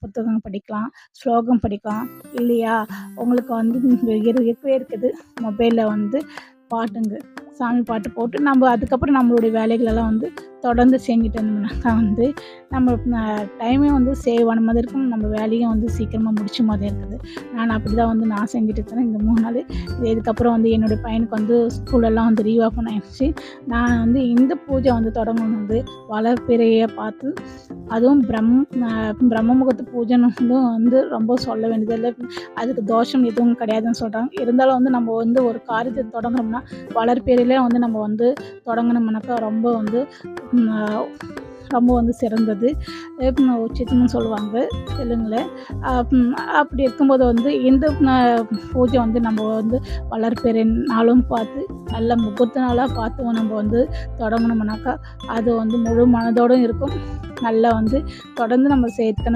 புத்தகம் படிக்கலாம் ஸ்லோகம் படிக்கலாம் இல்லையா? உங்களுக்கு வந்து இருக்கவே இருக்குது. மொபைலில் வந்து பாட்டுங்க சாமி பாட்டு போட்டு நம்ம அதுக்கப்புறம் நம்மளுடைய வேலைகளெல்லாம் வந்து தொடர்ந்து செஞ்சுட்டு இருந்தோம்னாக்கா வந்து நம்ம டைமே வந்து சேவ் ஆன மாதிரி இருக்கும். நம்ம வேலையும் வந்து சீக்கிரமாக முடிச்ச மாதிரி இருக்குது. நான் அப்படி தான் வந்து நான் செஞ்சுட்டு இருக்கிறேன். இந்த மூணு நாள். இதுக்கப்புறம் வந்து என்னுடைய பையனுக்கு வந்து ஸ்கூலெல்லாம் வந்து ரீஓப்பன் ஆயிடுச்சு. நான் வந்து இந்த பூஜை வந்து தொடங்கணும் வந்து வளர்ப்பிறையை பார்த்து அதுவும் பிரம் பிரம்ம முகத்து பூஜைன்னு வந்து வந்து ரொம்ப சொல்ல வேண்டியதில்லை அதுக்கு தோஷம் எதுவும் கிடையாதுன்னு சொல்கிறாங்க இருந்தாலும் வந்து நம்ம வந்து ஒரு காரியத்தை தொடங்கினோம்னா வளர்ப்பேரிலே வந்து நம்ம வந்து தொடங்கினோம்னாக்கா ரொம்ப வந்து ரொம்ப வந்து சிறந்தது. அஹ் சொல்லுவாங்க. தெலுங்கில். அப்படி இருக்கும்போது வந்து இந்த பூஜை வந்து நம்ம வந்து வளர்பிறை நாளும் பார்த்து நல்ல முகூர்த்த நாளாக பார்த்து நம்ம வந்து தொடங்கினோம்னாக்கா அது வந்து முழு மனதோடும் இருக்கும். நல்லா வந்து தொடர்ந்து நம்ம சேர்த்துக்கணும்